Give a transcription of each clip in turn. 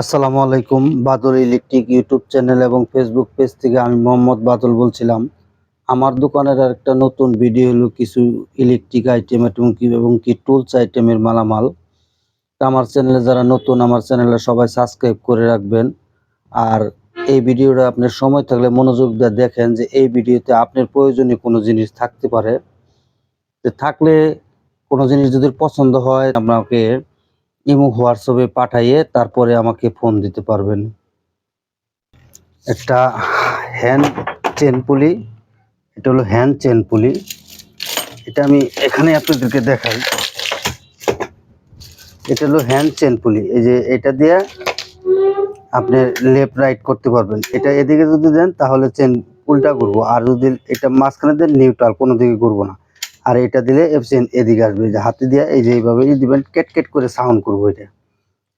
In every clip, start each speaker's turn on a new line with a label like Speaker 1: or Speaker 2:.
Speaker 1: আসসালামু আলাইকুম, Badal electric YouTube channel এবং ফেসবুক পেজ থেকে আমি মোহাম্মদ বাদল বলছিলাম। আমার দোকানের একটা নতুন ভিডিও হলো কিছু ইলেকট্রিক আইটেম এবং কি এবং কি টুলস আইটেমের মালামাল। আমার চ্যানেলে যারা নতুন, আমার চ্যানেলে সবাই সাবস্ক্রাইব করে রাখবেন। আর এই ভিডিওটা আপনার সময় থাকলে মনোযোগ দিয়ে দেখেন যে এই ভিডিওতে আপনার প্রয়োজনীয় কোনো জিনিস থাকতে পারে। থাকলে কোনো জিনিস যদি পছন্দ হয় আপনাকে ইমো হোয়াটসঅ্যাপে পাঠাইয়ে তারপরে আমাকে ফোন দিতে পারবেন। একটা হ্যান্ড চেন পুলি, এটা হলো হ্যান্ড চেন পুলি। এটা আমি এখানে আপনাদেরকে দেখাই। এটা হলো হ্যান্ড চেন পুলি। এই যে এটা দিয়ে আপনি লেফট রাইট করতে পারবেন। এটা এদিকে যদি দেন তাহলে চেন উল্টা করব আর যদি এটা মাঝখানে দেন, নিউট্রাল, কোনো দিকে করব না। আর এটা দিলে চেন এদিকে আসবে যে হাতে দিয়ে এই যে এইভাবে দিবেন কেট কেট করে সাউন্ড করব এটা।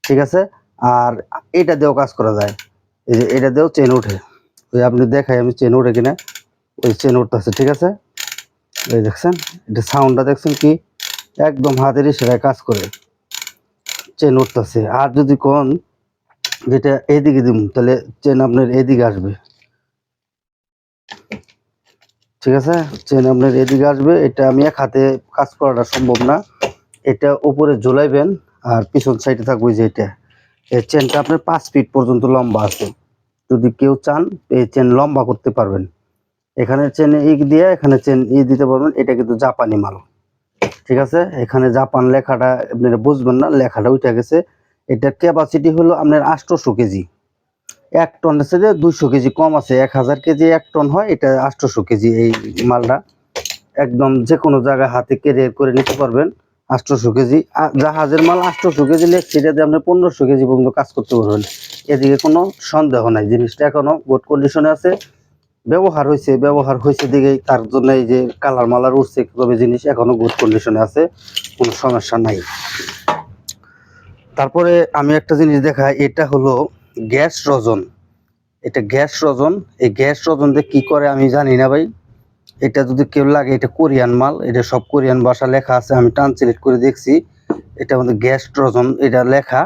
Speaker 1: ঠিক আছে? আর এটা দিয়েও কাজ করা যায়। এই যে এটা দিয়েও চেন ওঠে। ওই আপনি দেখাই, আমি চেন ওঠে কিনা, ওই চেন উঠতেছে ঠিক আছে? এই দেখছেন? এটা সাউন্ডটা দেখছেন কি? একদম হাতের ইশারায় কাজ করে। চেন উঠতেছে আর যদি কোন, যেটা এইদিকে দিব তাহলে চেন আপনার এদিকে আসবে। ঠিক আছে? চেন আপনার এদিকে আসবে, এটা আমি এক হাতে কাজ করাটা সম্ভব না। এটা উপরে ঝোলাইবেন আর পিছন সাইডে থাকবে যে এটা। এই চেনটা আপনার পাঁচ ফিট পর্যন্ত লম্বা আছে। যদি কেউ চান, এই চেন লম্বা করতে পারবেন। এখানে চেন ই দিয়ে, এখানে চেন ই দিতে পারবেন। এটা কিন্তু জাপানি মাল। ঠিক আছে? এখানে জাপান লেখাটা আপনারা বুঝবেন না, লেখাটা উঠে গেছে। এটার ক্যাপাসিটি হলো আপনার আটশোশো কেজি। এক টন আছে যে দুইশো কেজি কম আছে, এক হাজার কেজি এক টন হয়, এটা আটশোশো কেজি এই মালটা। একদম যে কোনো জায়গায় হাতে ক্যারিয়ার করে নিতে পারবেন, আটশোশো কেজি। জাহাজের মাল আটশোশো কেজি লেখছে এটা দিয়ে আপনি পনেরোশো কেজি পর্যন্ত কাজ করতে পারবেন। এদিকে কোনো সন্দেহ নাই, জিনিসটা এখনও গুড কন্ডিশনে আছে। ব্যবহার হয়েছে ব্যবহার হয়েছে দিকেই, তার জন্য এই যে কালার মালার উঠছে তবে জিনিস এখনও গুড কন্ডিশনে আছে, কোনো সমস্যা নাই। তারপরে আমি একটা জিনিস দেখাই, এটা হলো গ্যাস রজন। এটা গ্যাস রজন। এই গ্যাস রজন দিয়ে কি করে আমি জানি না ভাই। এটা যদি কেউ লাগে, এটা কোরিয়ান মাল। এটা সব কোরিয়ান ভাষা লেখা আছে, আমি ট্রান্সলেট করে দেখছি। এটা আমাদের গ্যাস রজন, এটা লেখা।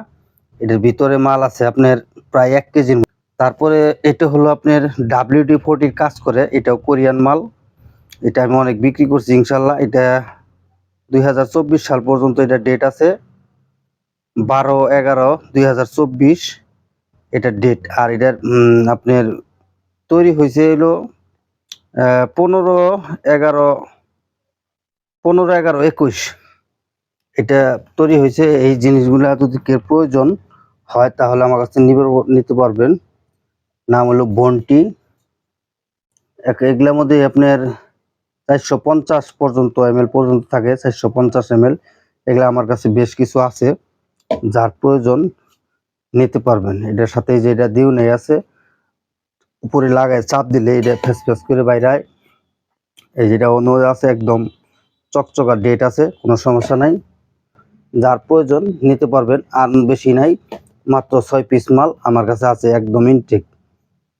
Speaker 1: এটার ভিতরে মাল আছে আপনার প্রায় এক কেজির তারপরে এটা হলো আপনার ডাব্লিউডি ফোর্টির কাজ করে, এটাও কোরিয়ান মাল। এটা আমি অনেক বিক্রি করছি ইনশাল্লাহ এটা দুই হাজার চব্বিশ সাল পর্যন্ত এটা ডেট আছে। বারো এগারো দুই এটা ডেট আর এটার আপনার তৈরি হয়েছে হলো পনেরো এগারো পনেরো এগারো একুশ। এটা তৈরি হয়েছে, এই জিনিসগুলো যদি কেউ প্রয়োজন হয় তাহলে আমার কাছে নিতে পারবেন। নাম হলো বন্টি। এগুলোর মধ্যে আপনার চারশো পঞ্চাশ পর্যন্ত এম পর্যন্ত থাকে, চারশো পঞ্চাশ এম এগুলো আমার কাছে বেশ কিছু আছে, যার প্রয়োজন। নিতে পারবেন। এটার সাথে যে এটা দিউ নেই আছে, উপরে লাগায় চাপ দিলে এটা ফেস ফেস করে বাইরায় এই যেটা অন্য আছে, একদম চকচকা ডেট আছে, কোনো সমস্যা নাই। যার প্রয়োজন নিতে পারবেন, আর বেশি নাই, মাত্র ছয় পিস মাল আমার কাছে আছে, একদম ইনটেক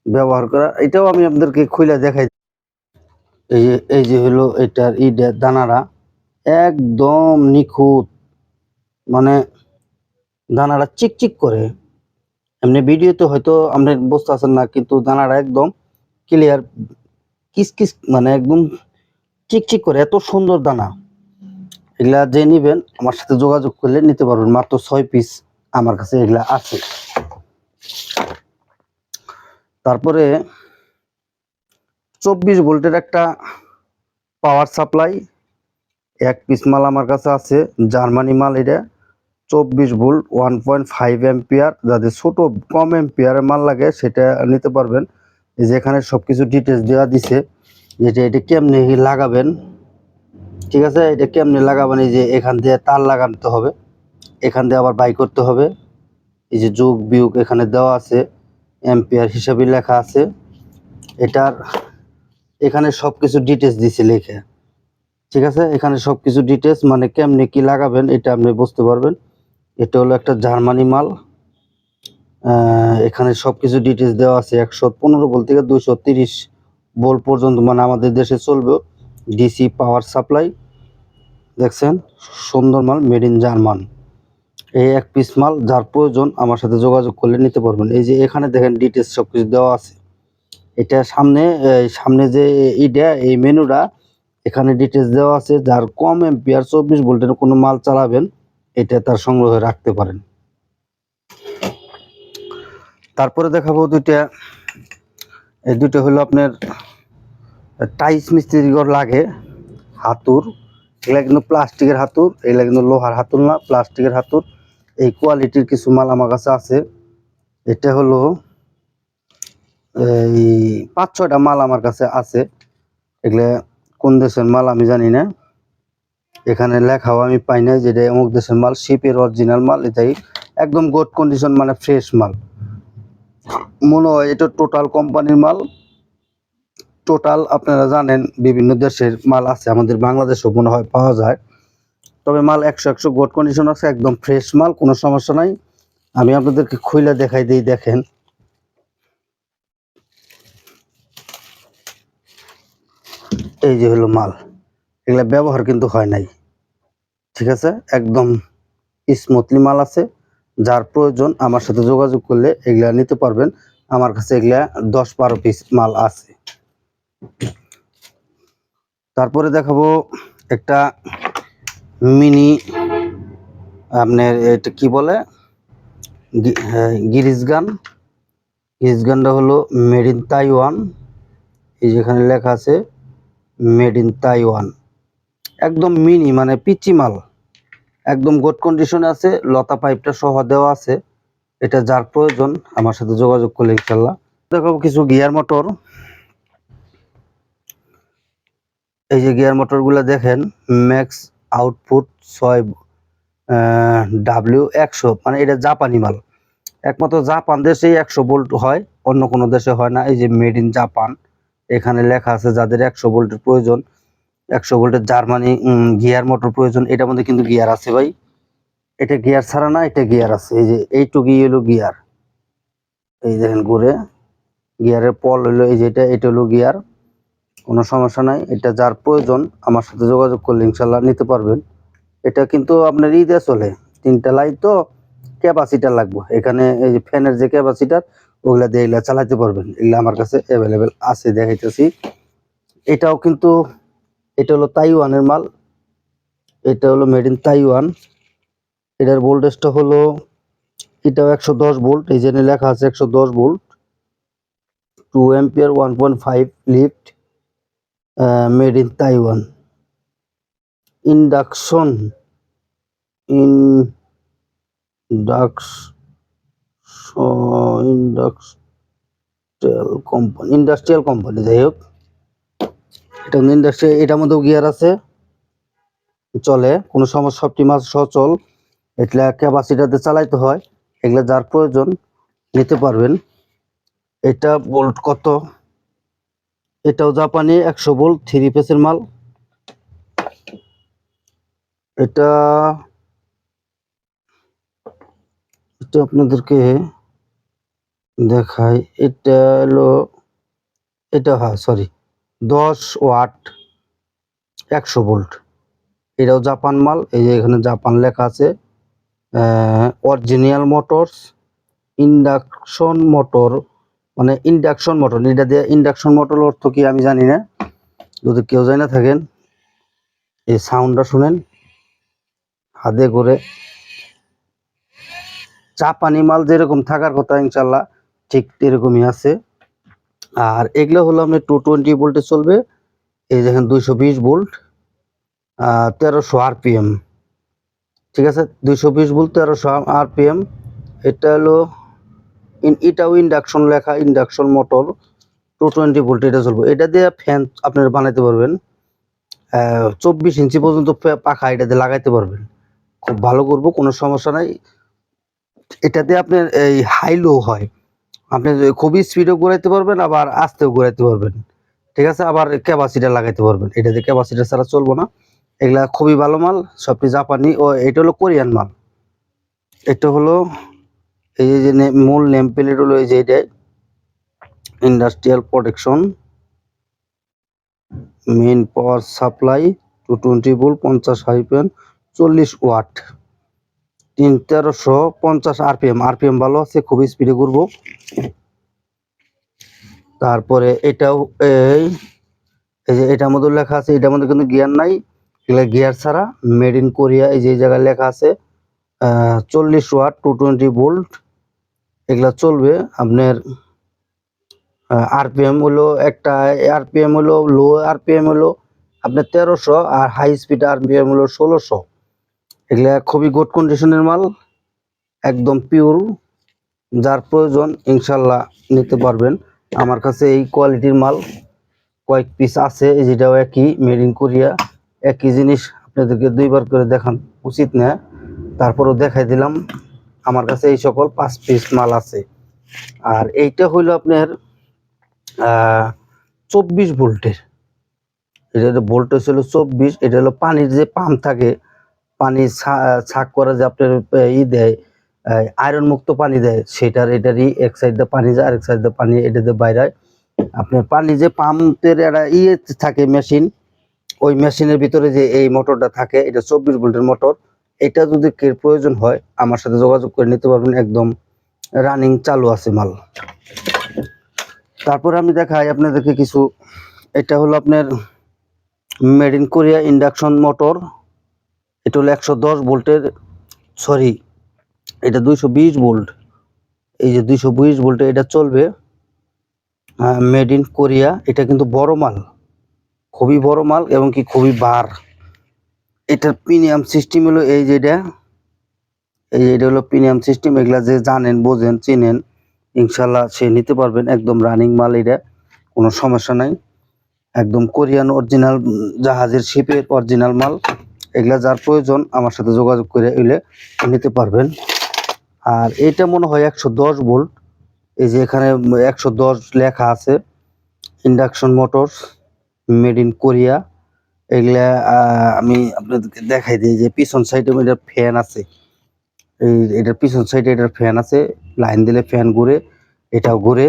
Speaker 1: ব্যবহার করা, এটাও আমি আপনাদেরকে খুলে দেখাই। এই যে এই যে হলো এটার ইডের দানারা, একদম নিখুঁত মানে দানাটা চিকচিক করে। এমনি ভিডিওতে হয়তো আপনি বুঝতে আছেন না, কিন্তু দানাটা একদম ক্লিয়ার কিস কিস মানে একদম চিকচিক করে, এত সুন্দর দানা। এগুলা যে নিবেন, আমার সাথে যোগাযোগ করলে নিতে পারবেন, মাত্র ছয় পিস আমার কাছে এগুলা আছে। তারপরে চব্বিশ ভোল্টের একটা পাওয়ার সাপ্লাই এক পিস মাল আমার কাছে আছে, জার্মানি মাল এটা। চব্বিশ volt one point five ampere যাদের ছোট কম এম্পিয়ারের মাল লাগে, সেটা নিতে পারবেন। এই যে এখানে সব কিছু ডিটেলস দেওয়া দিছে যেটা এটা কেমনে লাগাবেন, ঠিক আছে? এটা কেমনে লাগাবেন? এই যে এখান দিয়ে তার লাগাতে হবে, এখান দিয়ে আবার বাই করতে হবে। এই যে যোগ, বিয়োগ এখানে দেওয়া আছে এম্পিয়ার হিসাবে লেখা আছে। এটার এখানে সব কিছু ডিটেলস দিছে লেখা, ঠিক আছে? এখানে সব কিছু ডিটেলস মানে কেমনে কি লাগাবেন, এটা আপনি বুঝতে পারবেন। এটা হলো একটা জার্মানি মাল। এখানে সব কিছু ডিটেলস দেওয়া আছে, একশো পনেরো বল থেকে দুইশো তিরিশ বল পর্যন্ত মানে আমাদের দেশে চলবে ডিসি পাওয়ার সাপ্লাই দেখছেন, সুন্দর মাল মেড ইন জার্মান। এই এক পিস মাল, যার প্রয়োজন আমার সাথে যোগাযোগ করলে নিতে পারবেন। এই যে এখানে দেখেন ডিটেলস সব কিছু দেওয়া আছে। এটা সামনে সামনে যে ইটা এই মেনুটা এখানে ডিটেলস দেওয়া আছে। যার কম এম্পিয়ার চব্বিশ ভোল্টের কোনো মাল চালাবেন এটা তার সংগ্রহে রাখতে পারেন। তারপরে দেখাবো দুইটা। এই দুটো হলো আপনার টাইস মিস্ত্রি ঘর লাগে, হাতুর। এগুলা কিন্তু প্লাস্টিকের হাতুর, এগুলা কিন্তু লোহার হাতুর না, প্লাস্টিকের হাতুর। এই কোয়ালিটির কিছু মাল আমার কাছে আছে। এটা হলো, এই পাঁচ ছয়টা মাল আমার কাছে আছে। এগুলা কোন দেশের মাল আমি জানি না। এখানে লেখাও আমি পাই না যেটা অমুক দেশের মাল, শিপের অরিজিনাল মাল, এটাই একদম গুড কন্ডিশন মানে ফ্রেশ মাল। মনে হয় এটা টোটাল কোম্পানির মাল। টোটাল আপনারা জানেন, বিভিন্ন দেশের মাল আছে, আমাদের বাংলাদেশেও মনে হয় পাওয়া যায়। তবে মাল একশো একশো গুড কন্ডিশন আছে, একদম ফ্রেশ মাল, কোনো সমস্যা নাই। আমি আপনাদেরকে খুইলা দেখাই দিই, দেখেন। এই যে হলো মাল। এগুলা ব্যবহার কিন্তু হয় নাই। ঠিক আছে? একদম স্মুথলি মাল আছে। যার প্রয়োজন আমার সাথে যোগাযোগ করলে এগুলা নিতে পারবেন। আমার কাছে এগুলা দশ বারো পিস মাল আছে। তারপরে দেখাবো একটা মিনি আপনার এটা কি বলে? হ্যাঁ, গিরিজ গান। গিরিজ গানটা হলো মেড ইন তাইওয়ান। এই যেখানে লেখা আছে মেড ইন তাইওয়ান। একদম মিনি মানে পিচি মাল। একদম গুড কন্ডিশনে আছে, লতা পাইপটা সহ দেওয়া আছে। এটা যার প্রয়োজন, আমার সাথে যোগাযোগ করলে ইনশাল্লাহ দেখাবো কিছু গিয়ার মোটর এই যে গিয়ার মোটরগুলা দেখেন ম্যাক্স আউটপুট ছয় ডাব্লিউ একশো মানে এটা জাপানি মাল। একমাত্র জাপান দেশে একশো ভোল্ট হয়, অন্য কোনো দেশে হয় না। এই যে মেড ইন জাপান এখানে লেখা আছে যাদের একশো ভোল্টের প্রয়োজন। একশো ভোল্টের জার্মানি গিয়ার মোটর প্রয়োজন, এটার মধ্যে কিন্তু গিয়ার আছে ভাই। এটা গিয়ার ছাড়া না, এটা গিয়ার আছে। এই যে এইটুকুই হলো গিয়ার। এই দেখেন ঘুরে, গিয়ারের পল হলো এই যে এটা এটা হলো গিয়ার। কোনো সমস্যা নাই, এটা যার প্রয়োজন, আমার সাথে যোগাযোগ করলে ইনশাল্লাহ নিতে পারবেন। এটা কিন্তু আপনার ঈদে চলে, তিনটা লাইট তো ক্যাপাসিটার লাগবে। এখানে এই যে ফ্যানের যে ক্যাপাসিটার, ওগুলা দিয়ে এগুলা চালাতে পারবেন। এগুলা আমার কাছে অ্যাভেলেবেল আছে, দেখাইতেছি। এটাও কিন্তু এটা হলো তাইওয়ানের মাল, এটা হলো মেড ইন তাইওয়ান। এটার ভোল্টেজটা হলো, এটাও একশো দশ ভোল্ট এই জন্য লেখা আছে একশো দশ volt two ampere one point five lift made in Taiwan. Induction induction company industrial company যাই হোক। এটা ইন্ডাস্ট্রি এটার মধ্যেও গিয়ার আছে। চলে, কোনো সমস্যা, সবটি মাছ সচল এটা ক্যাপাসিটাতে চালাইতে হয়, এগুলা যার প্রয়োজন, নিতে পারবেন। এটা বোল্ট কত? এটাও জাপানি, একশো বোল্ট থ্রি পেসের মাল। এটা এটা আপনাদেরকে দেখাই, এটা হলো, এটা হ্যাঁ সরি দশ ওয়াট একশো ভোল্ট। এটাও জাপান মাল, এই যে এখানে জাপান লেখা আছে অরিজিনাল মোটরস ইন্ডাকশন মোটর মানে ইন্ডাকশন মোটর এটা দিয়ে ইন্ডাকশন মোটর অর্থ কি আমি জানি না। যদি কেউ জানি না থাকেন, এই সাউন্ডটা শুনেন। হাতে করে। চাপানি মাল যেরকম থাকার কথা, ইনশাল্লাহ, ঠিক এরকমই আছে। আর এগুলো হলো আপনার টু টোয়েন্টি ভোল্টে চলবে। এই দেখেন দুইশো বিশ ভোল্ট তেরোশো আরপিএম ঠিক আছে? দুইশো বিশ ভোল্ট তেরোশো আরপিএম এটা হলো এটাও ইন্ডাকশন লেখা induction motor two twenty volt এটা চলবে। এটা দিয়ে ফ্যান আপনারা বানাইতে পারবেন। চব্বিশ ইঞ্চি পর্যন্ত পাখা এটা দিয়ে লাগাইতে পারবেন। খুব ভালো করব, কোনো সমস্যা নাই। এটাতে আপনার এই হাই লো হয়। আপনি খুবই স্পিডও ঘুরাইতে পারবেন, আবার আস্তেও ঘুরাইতে পারবেন। ঠিক আছে? আবার ক্যাপাসিটার লাগাইতে পারবেন। এটা এটাতে ক্যাপাসিটার ছাড়া চলবো না। এগুলা খুবই ভালো মাল, সবটি জাপানি ও এটা হলো কোরিয়ান মাল। এটা হলো এই যে মূল নেম প্লেট হলো এই যে এটাই। Industrial protection main power supply two twenty volt পঞ্চাশ হাইপেন চল্লিশ ওয়াট তিন তেরোশো পঞ্চাশ আরপিএম আরপিএম ভালো আছে, খুব স্পিডে ঘুরবো। তারপরে এটাও এই এই যে এটার মধ্যে লেখা আছে, এটার মধ্যে কিন্তু গিয়ার নাই। এগুলা গিয়ার ছাড়া মেড ইন কোরিয়া এই যে জায়গায় লেখা আছে চল্লিশ ওয়াট টু টোয়েন্টি ভোল্ট এগুলা চলবে আপনার আরপিএম হলো একটা আরপিএম হলো লো আরপিএম হলো আপনার তেরোশো আর হাই স্পিড আরপিএম হলো ষোলোশো। এগুলা খুবই গুড কন্ডিশনের মাল, একদম পিওর যার প্রয়োজন ইনশাল্লাহ নিতে পারবেন। আমার কাছে এই কোয়ালিটির মাল কয়েক পিস আছে যেটাও একই মেড ইন কোরিয়া একই জিনিস আপনাদেরকে দুইবার করে দেখান, উচিত না। তারপরও দেখাই দিলাম, আমার কাছে এই সকল পাঁচ পিস মাল আছে। আর এইটা হইল আপনার চব্বিশ ভোল্টের। এটা ভোল্টেজ হলো চব্বিশ, এটা হলো পানির যে পাম্প থাকে পানি ছাক করে যে আপনার ই দেয় আয়রন মুক্ত পানি দেয়, সেটার, এটারই এক সাইড দিয়ে পানি যায়, আরেক সাইড দিয়ে পানি এটা দিয়ে বাইরে আপনার পানি যে পাম্পের একটা ইয়ে থাকে মেশিন ওই মেশিনের ভিতরে যে এই মোটরটা থাকে, এটা চব্বিশ ভোল্টের মোটর এটা যদি প্রয়োজন হয়, আমার সাথে যোগাযোগ করে নিতে পারবেন, একদম রানিং চালু আছে মাল। তারপর আমি দেখাই আপনাদেরকে কিছু, এটা হলো আপনার made in Korea induction motor এটা হলো একশো দশ ভোল্টের, সরি, এটা দুইশো বিশ ভোল্ট। এই যে দুইশো বিশ ভোল্টে এটা চলবে মেড ইন কোরিয়া এটা কিন্তু বড় মাল, খুবই বড় মাল এবং কি খুবই বার। এটার প্রিমিয়াম সিস্টেম হলো এই যেটা এই যে এটা হলো প্রিমিয়াম সিস্টেম এগুলা যে জানেন, বোঝেন, চিনেন, ইনশাল্লাহ সে নিতে পারবেন। একদম রানিং মাল এটা, কোনো সমস্যা নাই। একদম কোরিয়ান অরিজিনাল জাহাজের শিপের অরিজিনাল মাল। এগুলা যার প্রয়োজন, আমার সাথে যোগাযোগ করে এলে নিতে পারবেন। আর এটা মনে হয় একশো দশ ভোল্ট। এই যে এখানে একশো দশ লেখা আছে, induction motors, made in Korea. এগুলা আমি আপনাদেরকে দেখাই দিই যে পিছন সাইডে এটার ফ্যান আছে। এই এটার পিছন সাইডে এটার ফ্যান আছে, লাইন দিলে ফ্যান ঘুরে, এটাও ঘুরে।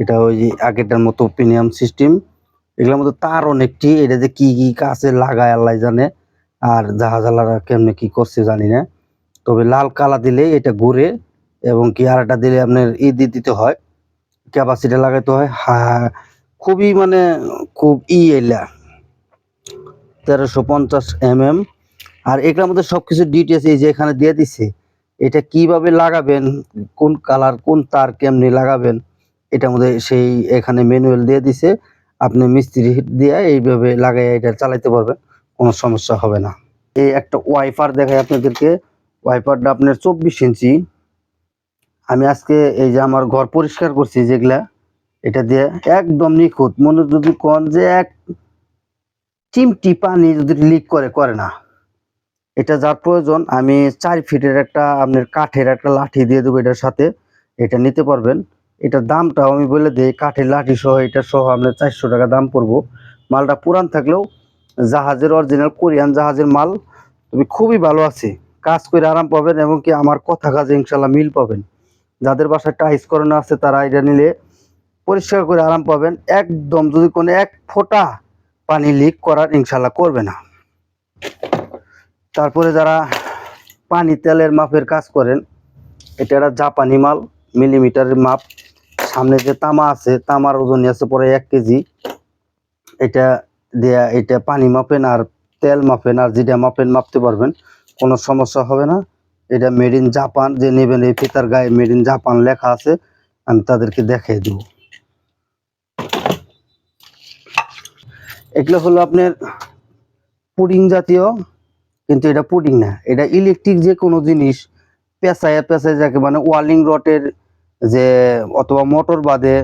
Speaker 1: এটা ওই যে আগেরটার মতো প্রিমিয়াম সিস্টেম এগুলোর মধ্যে তার অনেকটি, এটা যে কি কি কাছে লাগায়, আল্লাহ জানে। আর জাহাজালারা কেমনে কি করছে জানি না। তবে লাল কালা দিলে এটা ঘুরে এবং কি দিলে আপনার ই দিতে হয় ক্যাপাসিটি লাগাইতে হয়। হা, খুবই মানে খুব ই এলা। তেরোশো পঞ্চাশ এম এম আর এগুলোর মধ্যে সবকিছু ডিটেলস এই যে এখানে দিয়ে দিছে, এটা কীভাবে লাগাবেন, কোন কালার, কোন তার কেমনি লাগাবেন, এটার মধ্যে সেই এখানে ম্যানুয়াল দিয়ে দিছে। আপনি মিস্ত্রি দিয়ে এইভাবে লাগাই এটা চালাইতে পারবেন। কোনো সমস্যা হবে না। এই একটা ওয়াইপার দেখাই আপনাদেরকে। ওয়াইপারটা আপনার চব্বিশ ইঞ্চি। আমি আজকে এই যে আমার ঘর পরিষ্কার করছি যেগুলা, এটা দিয়ে একদম নিখুঁত। মনে যদি কন যে এক চিমটি পানি যদি লিক করে করে না। এটা যার প্রয়োজন, আমি চার ফিটের একটা আপনার কাঠের একটা লাঠি দিয়ে দেবো এটার সাথে। এটা নিতে পারবেন। এটার দামটাও আমি বলে দিই, কাঠের লাঠি সহ, এটা সহ আপনার চারশো টাকা দাম পড়ব। মালটা পুরান থাকলেও জাহাজের অরিজিনাল কোরিয়ান জাহাজের মাল। তবে খুবই ভালো আছে। কাজ করে আরাম পাবেন এবং কি আমার কথা কাজে ইনশাল্লাহ মিল পাবেন। যাদের বাসায় টাইস করানো আছে, তারা এটা নিলে পরিষ্কার করে আরাম পাবেন। একদম যদি কোনো এক ফোঁটা পানি লিক করার ইনশাল্লাহ করবে না। তারপরে যারা পানি তেলের মাপের কাজ করেন, এটা একটা জাপানি মাল মিলিমিটারের মাপ। সামনে যে তামা আছে, তামার ওজন আছে পরে এক কেজি। এটা দেয়া এটা পানি মাপেন আর তেল মাপেন আর যেটা মাপেন, মাপতে পারবেন। কোনো সমস্যা হবে না। এটা মেড ইন জাপান যে নেবেন এই ফিতার গায়ে মেড ইন জাপান লেখা আছে, আমি তাদেরকে দেখাই দেব। এগুলো হলো আপনার পুডিং জাতীয়, কিন্তু এটা পুডিং না। এটা ইলেকট্রিক যে কোনো জিনিস, পেঁচায় পেঁচায় যাকে মানে ওয়ালিং রটের যে অথবা মোটর বাদে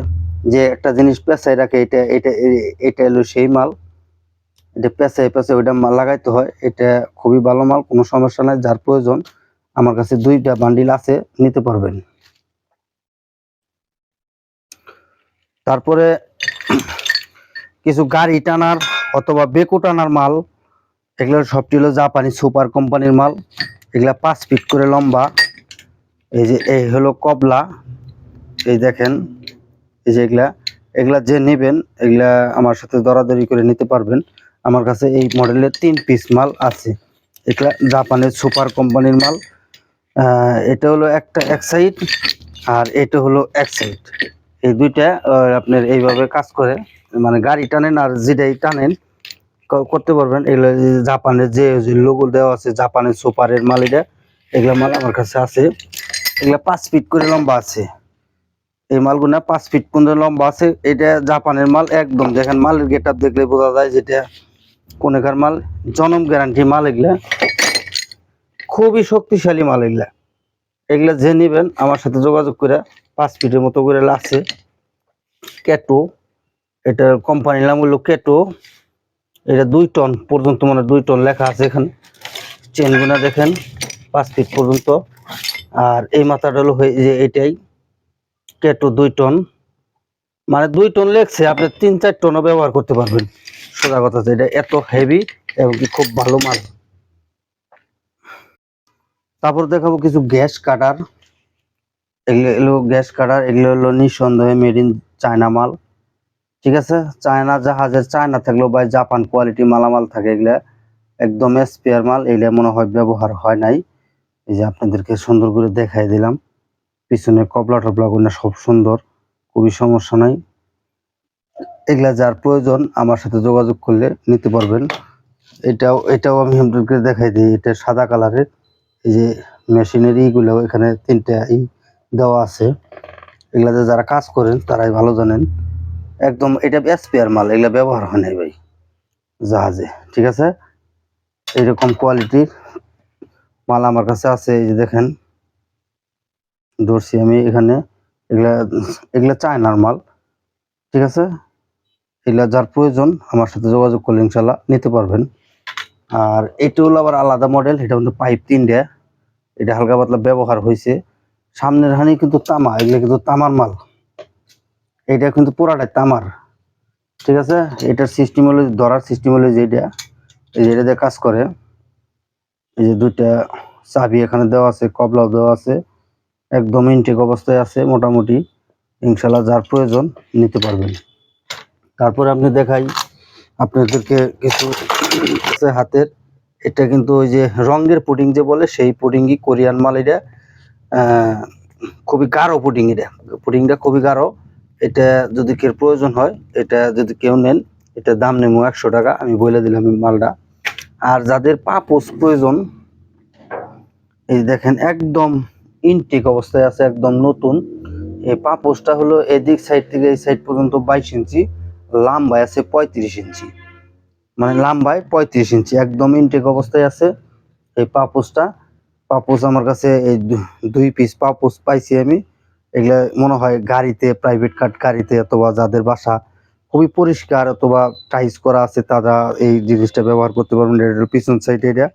Speaker 1: যে একটা জিনিস পেঁচায় রাখে, এটা এটা এটা হলো সেই মাল। এটা পেঁচায় পেঁচায় ওইটা মাল লাগাইতে হয়। এটা খুবই ভালো মাল, কোনো সমস্যা নাই, যার প্রয়োজন আমার কাছে দুইটা বান্ডিল আছে, নিতে পারবেন। তারপরে কিছু গাড়ি টানার অথবা বেকু টানার মাল, এগুলো সবটি হলো জাপানি সুপার কোম্পানির মাল। এগুলা পাঁচ ফিট করে লম্বা। এই যে এই হলো কবলা। এই দেখেন, এই যে এগুলা এগুলা যে নেবেন, এগুলা আমার সাথে দরাদরি করে নিতে পারবেন। আমার কাছে এই মডেলের তিন পিস মাল আছে। এগুলা জাপানের সুপার কোম্পানির মাল। এটা হলো একটা এক সাইড আর এটা হলো এক সাইড এই দুইটা আপনার এইভাবে কাজ করে। মানে গাড়ি টানেন আর যেটাই টানেন করতে পারবেন। এগুলো জাপানের যে লোগো দেওয়া আছে, জাপানের সুপারের মাল এটা। এগুলো মাল আমার কাছে আছে। এগুলো পাঁচ ফিট করে লম্বা আছে। এই মালগুলা পাঁচ ফিট পর্যন্ত লম্বা আছে। এটা জাপানের মাল একদম। দেখেন মালের গেট আপ দেখলে বোঝা যায় যেটা কোনেকার মাল, জনম গ্যারান্টি মাল এগুলা। খুবই শক্তিশালী মাল এগুলা। এগুলা যে নিবেন, আমার সাথে যোগাযোগ করে পাঁচ ফিটের মতো করে লাগছে ক্যাটো এটা কোম্পানির নাম হলো ক্যাটো এটা দুই টন পর্যন্ত মানে দুই টন লেখা আছে এখানে। চেনগুনা দেখেন, পাঁচ ফিট পর্যন্ত। আর এই মাথাটা হলো যে এটাই, কেটো দুই টন। মানে দুই টন লেগছে আপনি তিন চার টনও ব্যবহার করতে পারবেন। সোজা কথা এটা এত হেভি এবং খুব ভালো মাল। তারপর দেখাবো কিছু গ্যাস কাটার। এগুলো গ্যাস কাটার, এগুলো হলো নিঃসন্দেহে মেড ইন চায়না মাল। ঠিক আছে? চায়না জাহাজের চায়না থাকলেও বা জাপান কোয়ালিটি মালামাল থাকে এগুলা। একদম স্পেয়ার মাল, এগুলা মনে হয় ব্যবহার হয় নাই। এই যে আপনাদেরকে সুন্দর করে দেখাই দিলাম। পিছনে কপলা টপলা গুলো সব সুন্দর। খুবই সমস্যা নাই। এগুলা যার প্রয়োজন আমার সাথে যোগাযোগ করলে নিতে পারবেন। এটাও এটাও আমি আপনাদেরকে দেখাই দিই, এটা সাদা কালারের। এই যে মেশিনারি গুলো এখানে তিনটা ই দেওয়া আছে। এগুলাতে যারা কাজ করেন, তারাই ভালো জানেন। একদম, এটা স্পেয়ার মাল, এগুলা ব্যবহার হয় নাই ভাই, জাহাজে, ঠিক আছে? এইরকম কোয়ালিটির মাল আমার কাছে আছে, এই যে দেখেন। ধরছি আমি এখানে, এগুলা এগুলা চায়নার মাল, ঠিক আছে? এগুলা যার প্রয়োজন, আমার সাথে যোগাযোগ করলে ইনশাল্লাহ নিতে পারবেন। আর এটা হলো আবার আলাদা মডেল এটা কিন্তু পাইপ তিনটা এটা হালকা পাতলা ব্যবহার হয়েছে। সামনের হানি কিন্তু তামা, এগুলো কিন্তু তামার মাল। এটা কিন্তু পুরাটাই তামার। ঠিক আছে? এটার সিস্টেম হলো, ধরার সিস্টেম হলো যে এটা। এই যে এটা দিয়ে কাজ করে। এই যে দুইটা চাবি এখানে দেওয়া আছে, কবলাও দেওয়া আছে। একদম ইনটেক অবস্থায় আছে মোটামুটি। ইনশাল্লাহ যার প্রয়োজন নিতে পারবেন। তারপরে আপনি দেখাই আপনাদেরকে কিছু হাতের। এটা কিন্তু ওই যে রঙের পুডিং যে বলে, সেই পুডিংই কোরিয়ান মাল এটা খুবই গাঢ় পুডিং এটা। পুডিংটা খুবই গাঢ়। এটা যদি কেউ প্রয়োজন হয়, এটা যদি কেউ নেন, এটা দাম নেব একশো টাকা। আমি বলে দিলাম মালটা। আর যাদের পাপোস প্রয়োজন, এই দেখেন একদম ইনটেক অবস্থায় আছে, একদম নতুন। এই পাপোসটা হলো এদিক সাইড থেকে এই সাইড পর্যন্ত বাইশ ইঞ্চি। লাম্বায় আছে পঁয়ত্রিশ ইঞ্চি। মানে লাম্বায় পঁয়ত্রিশ ইঞ্চি, একদম ইনটেক অবস্থায় আছে এই পাপোসটা পাপোস আমার কাছে এই দুই পিস পাপোস পাইছি আমি। এগুলা মনে হয় গাড়িতে প্রাইভেট কার গাড়িতে অথবা যাদের বাসা খুবই পরিষ্কার অথবা টাইস করা আছে, তারা এই জিনিসটা ব্যবহার করতে পারবেন। পিছন সাইড এটা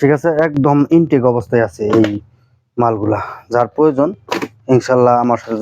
Speaker 1: ঠিক আছে, একদম ইনটেক অবস্থায় আছে এই মালগুলা। যার প্রয়োজন, ইনশাল্লাহ আমার সাথে